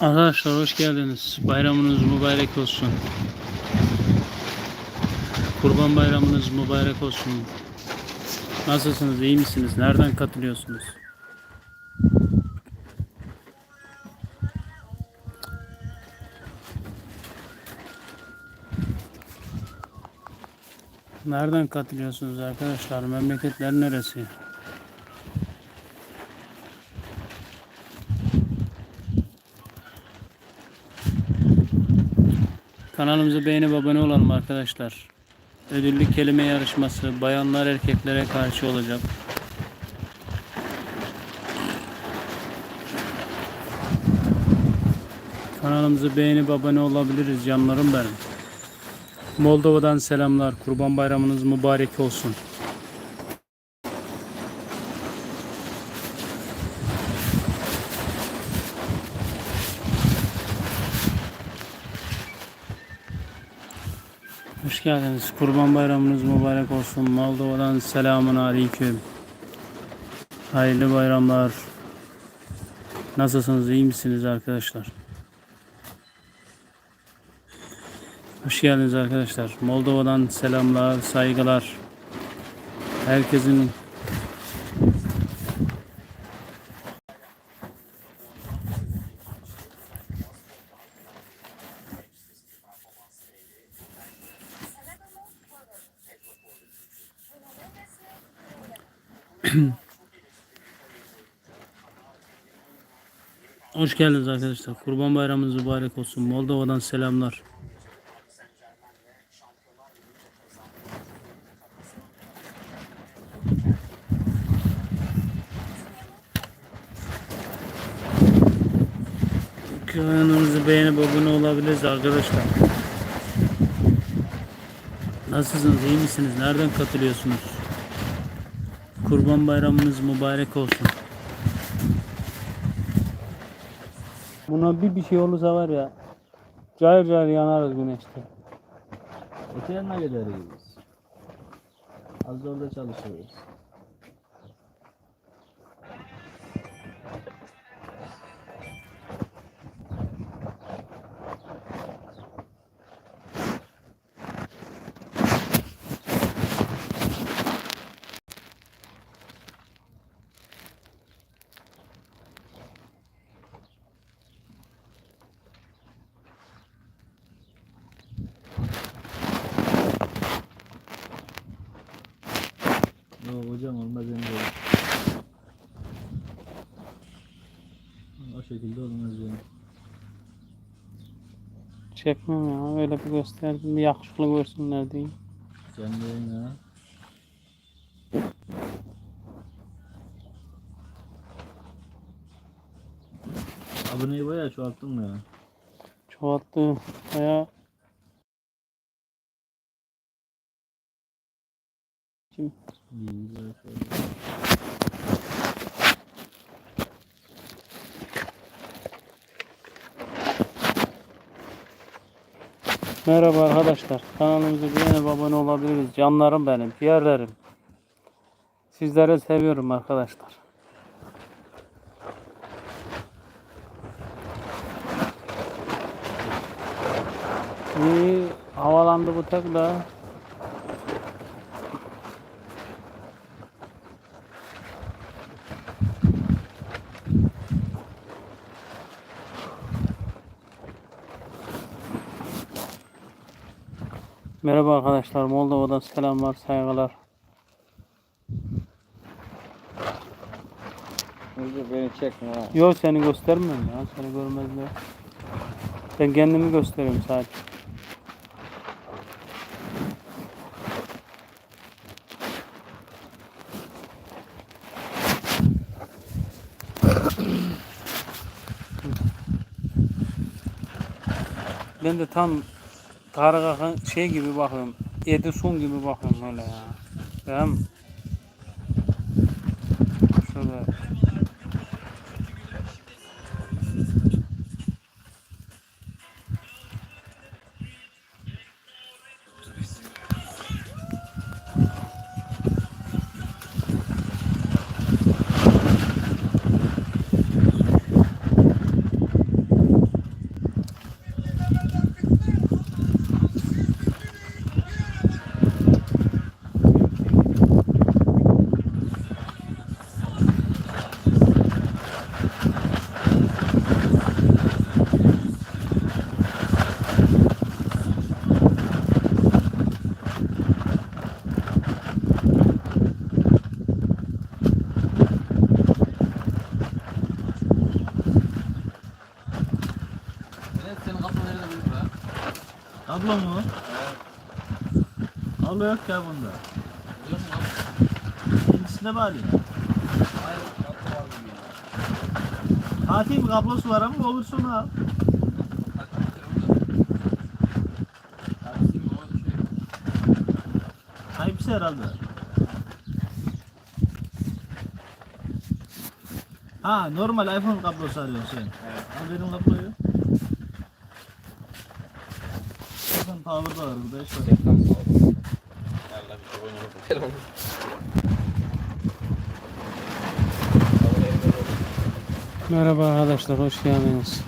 Arkadaşlar hoş geldiniz. Bayramınız mübarek olsun. Kurban bayramınız mübarek olsun. Nasılsınız? iyi misiniz? Nereden katılıyorsunuz? Nereden katılıyorsunuz arkadaşlar? Memleketler neresi? Kanalımıza beğenip abone olalım arkadaşlar. Ödüllü kelime yarışması bayanlar erkeklere karşı olacak. Kanalımızı beğenip abone olabiliriz canlarım benim. Moldova'dan selamlar. Kurban bayramınız mübarek olsun. Hoş geldiniz. Kurban bayramınız mübarek olsun. Moldova'dan selamun aleyküm. Hayırlı bayramlar. Nasılsınız? iyi misiniz arkadaşlar? Hoş geldiniz arkadaşlar. Moldova'dan selamlar, saygılar. Herkesin hoş geldiniz arkadaşlar. Kurban bayramınız mübarek olsun. Moldova'dan selamlar. Kanalımızı beğenip abone olabiliriz arkadaşlar. Nasılsınız? iyi misiniz? Nereden katılıyorsunuz? Kurban bayramınız mübarek olsun. Buna bir bir şey olursa var ya cayır cayır yanarız güneşte. Öte yanına gideriz. Az da orada çalışıyoruz. Yok hocam olmaz yani. O şekilde olmaz yani. Çekmem ya öyle bir gösterdim bir yakışıklı görsünler diye. Canlı yayın ha. Aboneyi bayağı çoğalttın mı ya? Çoğalttı baya Kim? Çoğalttı. Merhaba arkadaşlar. Kanalımıza beğenip abone olabiliriz. Canlarım benim, yerlerim. Sizleri seviyorum arkadaşlar. İyi havalandı bu tek Merhaba arkadaşlar. Moldova'dan selamlar, saygılar. Önce beni çekme ha. Yok seni göstermiyorum ya. Seni görmezler. Ben kendimi gösteriyorum sadece. Ben de tam Tarık Akan şey gibi bakıyorum. Edison gibi bakıyorum öyle ya. Tamam mı? Kablo mu? Kablo yok ya bunda. İkincisine bağlayayım. Fatih bir kablosu var ama olursa onu al. Hepsi herhalde. Ha normal iPhone kablosu arıyorsun sen. Al benim kabloyu. Power var burada işte. Merhaba arkadaşlar hoş geldiniz.